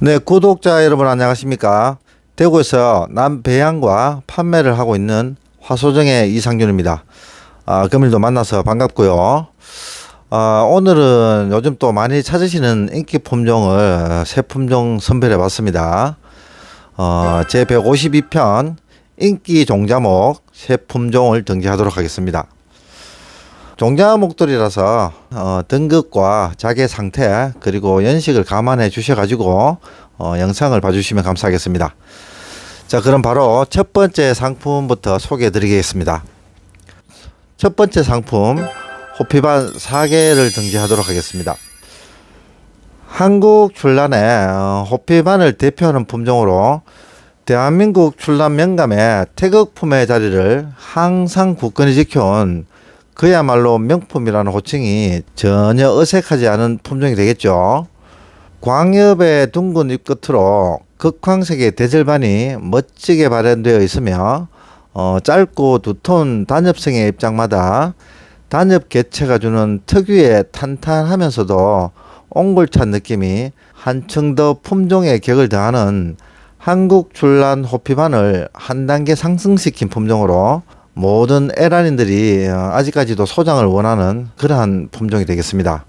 네, 구독자 여러분 안녕하십니까? 대구에서 남배양과 판매를 하고 있는 화소정의 이상준입니다. 아, 금일도 만나서 반갑고요. 아, 오늘은 요즘 또 많이 찾으시는 인기 품종을 새 품종 선별해 봤습니다. 어, 제 152편 인기 종자목 새 품종을 등재하도록 하겠습니다. 종자목들이라서 어, 등급과 자개 상태 그리고 연식을 감안해 주셔가지고 어, 영상을 봐주시면 감사하겠습니다. 자 그럼 바로 첫 번째 상품부터 소개해 드리겠습니다. 첫 번째 상품 호피반 4개를 등재하도록 하겠습니다. 한국 출란의 어, 호피반을 대표하는 품종으로 대한민국 출란 명감의 태극품의 자리를 항상 굳건히 지켜온 그야말로 명품이라는 호칭이 전혀 어색하지 않은 품종이 되겠죠. 광엽의 둥근 잎 끝으로 극황색의 대절반이 멋지게 발현되어 있으며 어, 짧고 두터운 단엽성의 입장마다 단엽 개체가 주는 특유의 탄탄하면서도 옹골찬 느낌이 한층 더 품종의 격을 더하는 한국 출란 호피반을 한 단계 상승시킨 품종으로 모든 에란인들이 어, 아직까지도 소장을 원하는 그러한 품종이 되겠습니다.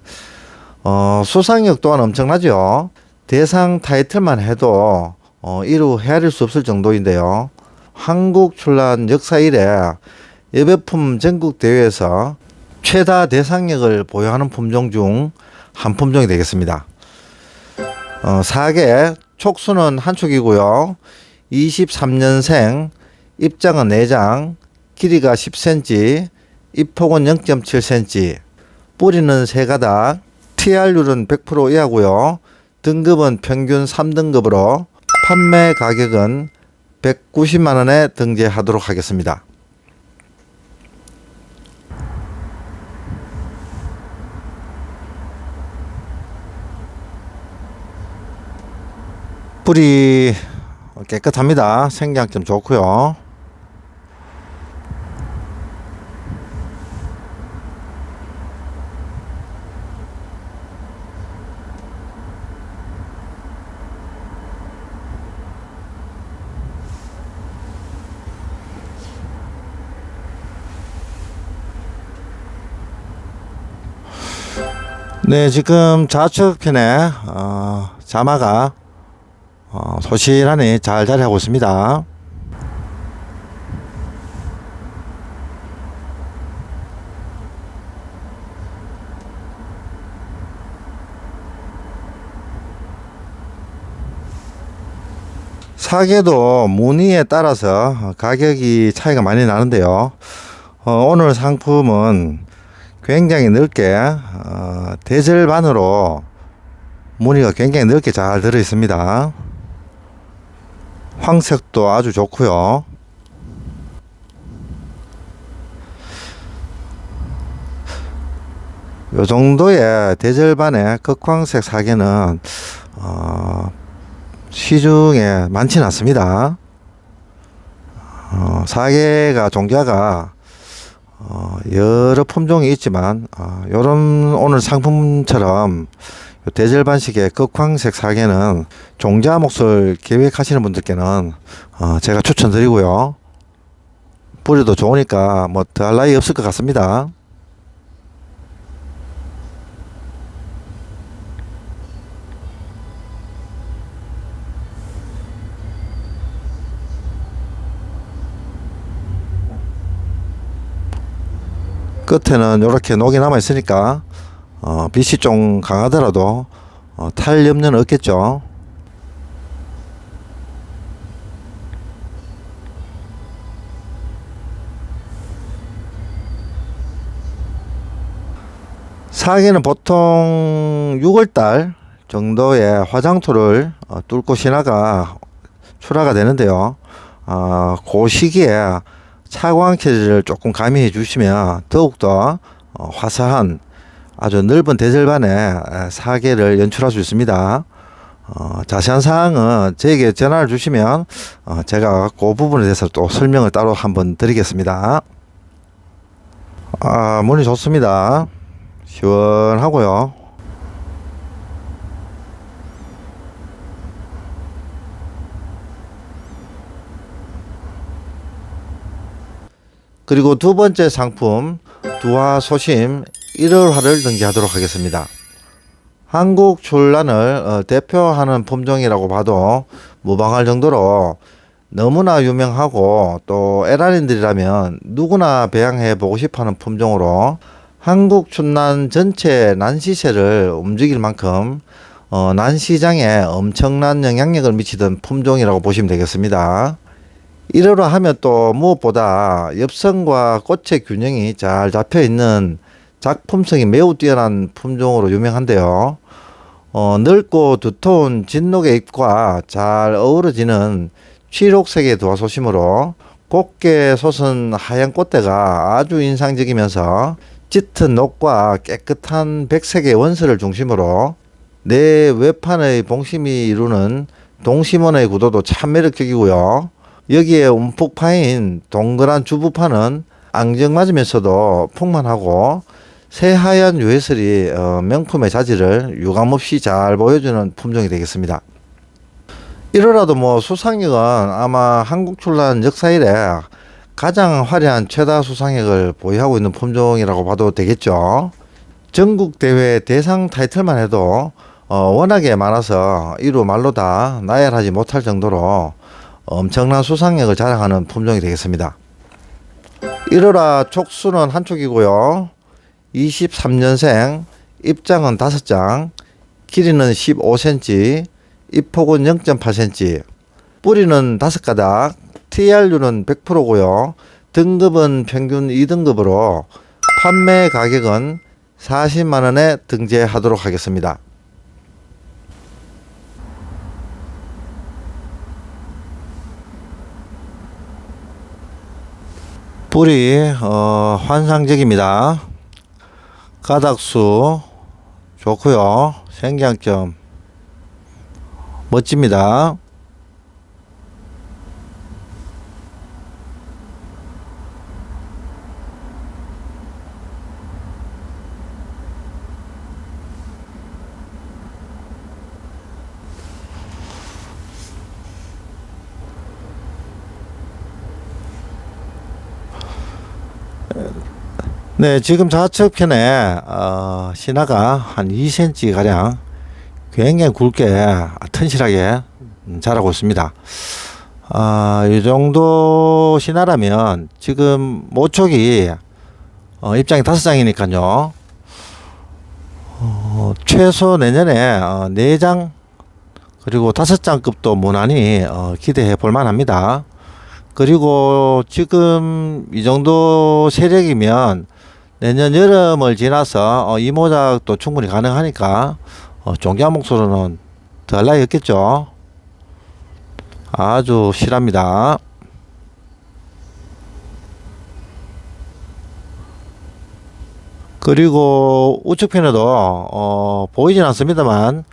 어, 수상력 또한 엄청나죠. 대상 타이틀만 해도 어, 이루 헤아릴 수 없을 정도인데요. 한국 출란 역사 이래 예배품 전국 대회에서 최다 대상력을 보유하는 품종 중 한 품종이 되겠습니다. 어, 4개 촉수는 한 촉이고요. 23년생 입장은 4장 길이가 10cm 잎폭은 0.7cm 뿌리는 세 가닥 TR율은 100% 이하고요. 등급은 평균 3등급으로 판매 가격은 190만 원에 등재하도록 하겠습니다. 뿌리 깨끗합니다. 생장점 좋고요. 네, 지금 좌측편에 어, 자마가 어, 소실하니 잘 자리하고 있습니다. 사계도 무늬에 따라서 가격이 차이가 많이 나는데요. 어, 오늘 상품은 굉장히 넓게 어, 대절반으로 무늬가 굉장히 넓게 잘 들어 있습니다. 황색도 아주 좋고요. 요 정도의 대절반의 극황색 사계는 어, 시중에 많지는 않습니다. 어, 사계가 종자가 어, 여러 품종이 있지만 어, 이런 오늘 상품처럼 대절반식의 극황색 사계는 종자 몫을 계획하시는 분들께는 어, 제가 추천드리고요. 뿌리도 좋으니까 뭐 더할 나위 없을 것 같습니다. 끝에는 이렇게 녹이 남아 있으니까 어, 빛이 좀 강하더라도 어, 탈 염려는 없겠죠. 사계는 보통 6월달 정도의 화장토를 어, 뚫고 신화가 출하가 되는데요. 어, 그 시기에 차광 캐리를 조금 가미해 주시면 더욱더 어, 화사한 아주 넓은 대절반의 사계를 연출할 수 있습니다. 어, 자세한 사항은 저에게 전화를 주시면 어, 제가 그 부분에 대해서 또 설명을 따로 한번 드리겠습니다. 아, 문이 좋습니다. 시원하고요. 그리고 두 번째 상품 두화 소심 1월화를 등재하도록 하겠습니다. 한국 출란을 어, 대표하는 품종이라고 봐도 무방할 정도로 너무나 유명하고 또 에라린들이라면 누구나 배양해 보고 싶어하는 품종으로 한국 춘난 전체 난시세를 움직일 만큼 어, 난시장에 엄청난 영향력을 미치던 품종이라고 보시면 되겠습니다. 이러라 하면 또 무엇보다 엽성과 꽃의 균형이 잘 잡혀 있는 작품성이 매우 뛰어난 품종으로 유명한데요. 어, 넓고 두터운 진녹의 잎과 잘 어우러지는 취록색의 도화소심으로 곱게 솟은 하얀 꽃대가 아주 인상적이면서 짙은 녹과 깨끗한 백색의 원슬을 중심으로 내 외판의 봉심이 이루는 동심원의 구도도 참 매력적이고요. 여기에 움푹 파인 동그란 주부판은 앙증맞으면서도 풍만하고 새하얀 유해슬이 어, 명품의 자질을 유감없이 잘 보여주는 품종이 되겠습니다. 이러라도 뭐 수상력은 아마 한국 출란 역사 이래 가장 화려한 최다 수상력을 보유하고 있는 품종이라고 봐도 되겠죠. 전국 대회 대상 타이틀만 해도 어, 워낙에 많아서 이루 말로 다 나열하지 못할 정도로 엄청난 수상력을 자랑하는 품종이 되겠습니다. 1호라 촉수는 한 촉이고요. 23년생, 입장은 5장, 길이는 15cm, 잎폭은 0.8cm, 뿌리는 5가닥, TRU는 100%고요. 등급은 평균 2등급으로 판매 가격은 40만 원에 등재하도록 하겠습니다. 뿌리 어, 환상적입니다. 가닥수 좋고요. 생장점 멋집니다. 네, 지금 좌측 편에 어, 신화가 한 2cm 가량 굉장히 굵게 튼실하게 음, 자라고 있습니다. 아, 이 정도 신화라면 지금 모촉이 어, 입장이 다섯 장이니까요. 어, 최소 내년에 어, 4장 그리고 다섯 장급도 무난히 어, 기대해 볼 만합니다. 그리고 지금 이 정도 세력이면 내년 여름을 지나서 어, 이 모작도 충분히 가능하니까 어, 종자 목소로는 더할 나위 없겠죠. 아주 실합니다. 그리고 우측편에도 어, 보이진 않습니다만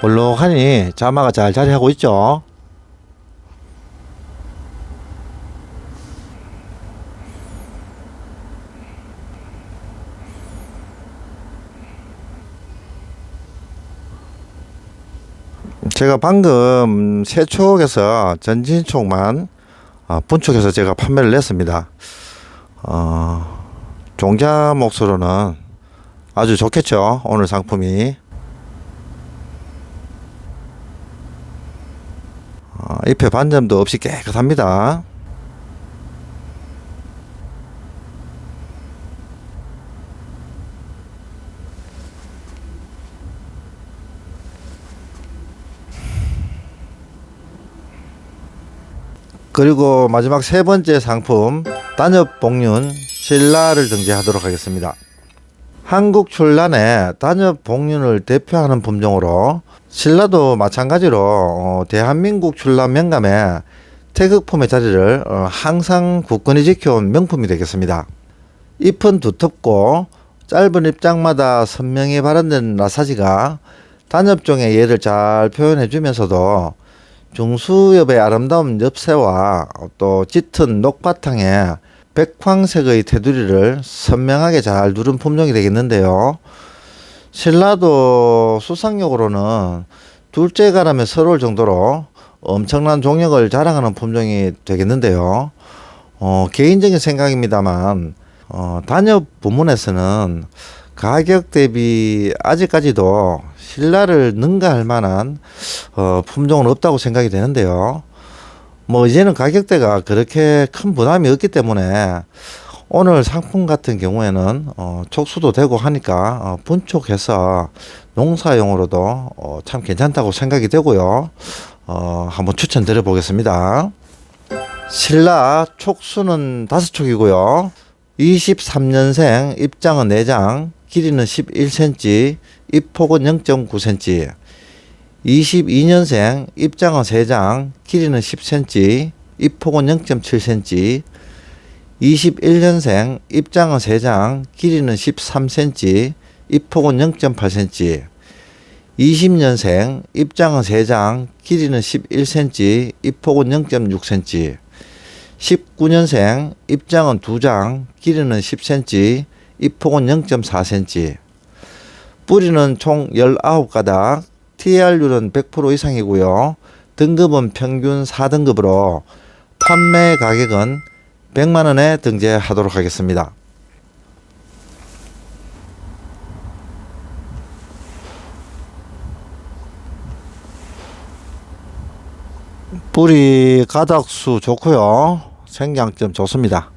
볼록하니 자마가 잘 자리하고 있죠. 제가 방금 세촉에서 전진촉만 어, 분촉해서 제가 판매를 했습니다. 어, 종자 목수로는 아주 좋겠죠. 오늘 상품이. 어, 잎에 반점도 없이 깨끗합니다. 그리고 마지막 세 번째 상품 단엽 복륜 신라를 등재하도록 하겠습니다. 한국 출란의 단엽 복륜을 대표하는 품종으로 신라도 마찬가지로 어, 대한민국 출란 명감에 태극품의 자리를 어, 항상 굳건히 지켜온 명품이 되겠습니다. 잎은 두텁고 짧은 잎장마다 선명히 발현된 나사지가 단엽종의 예를 잘 표현해 주면서도 중수엽의 아름다운 엽새와 또 짙은 녹바탕에 백황색의 테두리를 선명하게 잘 누른 품종이 되겠는데요. 신라도 수상력으로는 둘째가라면 서러울 정도로 엄청난 종력을 자랑하는 품종이 되겠는데요. 어, 개인적인 생각입니다만 어, 단엽 부문에서는 가격 대비 아직까지도 신라를 능가할 만한 어, 품종은 없다고 생각이 되는데요. 뭐 이제는 가격대가 그렇게 큰 부담이 없기 때문에 오늘 상품 같은 경우에는 어, 촉수도 되고 하니까 어, 분촉해서 농사용으로도 어, 참 괜찮다고 생각이 되고요. 어, 한번 추천드려 보겠습니다. 신라 촉수는 다섯 촉이고요. 23년생 입장은 4장, 길이는 11cm, 입폭은 0.9cm. 22년생 입장은 3장, 길이는 10cm, 입폭은 0.7cm. 21년생 입장은 3장, 길이는 13cm, 입폭은 0.8cm. 20년생 입장은 3장, 길이는 11cm, 입폭은 0.6cm. 19년생 입장은 2장, 길이는 10cm, 입폭은 0.4cm. 뿌리는 총 19가닥, TR율은 100% 이상이고요. 등급은 평균 4등급으로 판매 가격은 100만 원에 등재하도록 하겠습니다. 뿌리 가닥수 좋고요. 생장점 좋습니다.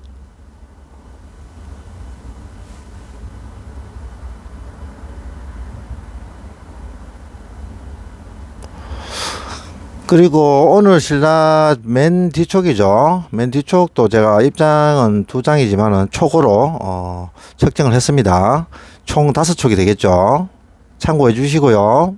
그리고 오늘 신라 맨 뒤쪽이죠. 맨 뒤쪽도 제가 입장은 두 장이지만은 촉으로 어, 측정을 했습니다. 총 다섯 촉이 되겠죠. 참고해 주시고요.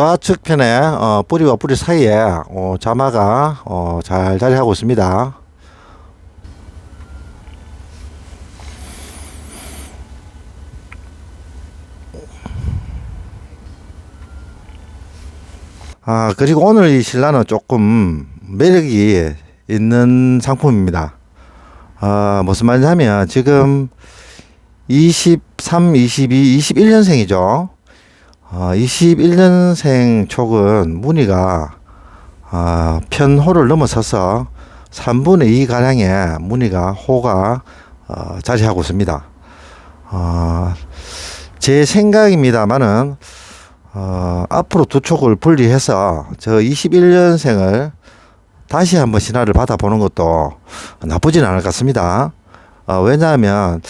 좌측 편에 어, 뿌리와 뿌리 사이에 어, 자마가 어, 잘 자리하고 있습니다. 아 그리고 오늘 이 신라는 조금 매력이 있는 상품입니다. 아 무슨 말이냐면 지금 23, 22, 21년생이죠. 어, 21년생 촉은 무늬가 어, 편호를 넘어서서 3분의 2 가량의 무늬가 호가 어, 자리하고 있습니다. 어, 제 생각입니다만은 어, 앞으로 두 촉을 분리해서 저 21년생을 다시 한번 신화를 받아보는 것도 나쁘진 않을 것 같습니다. 어, 왜냐하면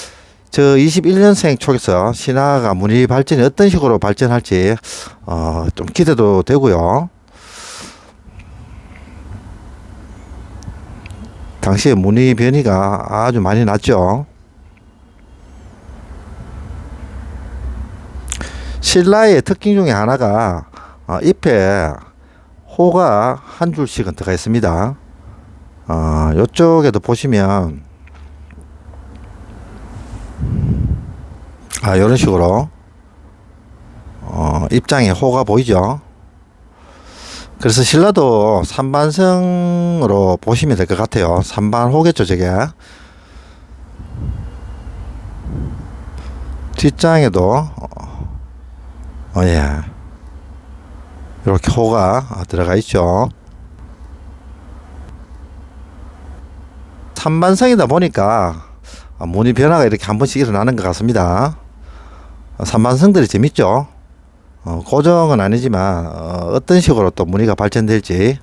저 21년생 쪽에서 신화가 문의 발전이 어떤 식으로 발전할지 어, 좀 기대도 되고요. 당시에 문의 변이가 아주 많이 났죠. 신라의 특징 중에 하나가 어, 잎에 호가 한 줄씩은 들어가 있습니다. 어, 이쪽에도 보시면 아, 이런 식으로 어, 입장에 호가 보이죠. 그래서 신라도 3반성으로 보시면 될 것 같아요. 3반 호겠죠, 저게. 뒷장에도 어, 어, 예. 이렇게 호가 들어가 있죠. 3반성이다 보니까 문이 변화가 이렇게 한 번씩 일어나는 것 같습니다. 삼반성들이 재밌죠. 어, 고정은 아니지만 어, 떤 식으로 또 무늬가 발전될지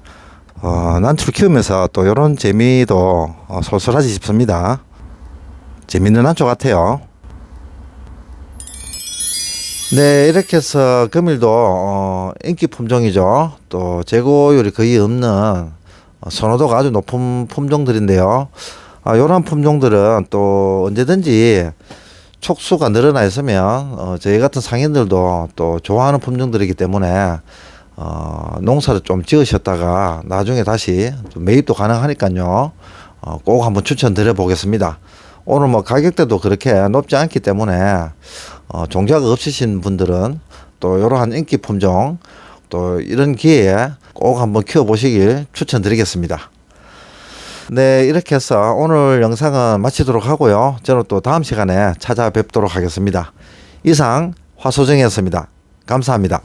어, 난출 키우면서 또 이런 재미도 어, 솔솔하지 싶습니다. 재밌는 한초 같아요. 네, 이렇게 해서 금일도 어, 인기 품종이죠. 또 재고율이 거의 없는 어, 선호도가 아주 높은 품종들인데요. 아, 이런 품종들은 또 언제든지 촉수가 늘어나 있으면 어, 저희 같은 상인들도 또 좋아하는 품종들이기 때문에 어, 농사를 좀 지으셨다가 나중에 다시 좀 매입도 가능하니까요. 어, 꼭 한번 추천드려 보겠습니다. 오늘 뭐 가격대도 그렇게 높지 않기 때문에 어, 종자가 없으신 분들은 또 이러한 인기 품종 또 이런 기회에 꼭 한번 키워보시길 추천드리겠습니다. 네, 이렇게 해서 오늘 영상은 마치도록 하고요. 저는 또 다음 시간에 찾아뵙도록 하겠습니다. 이상 화소정이었습니다. 감사합니다.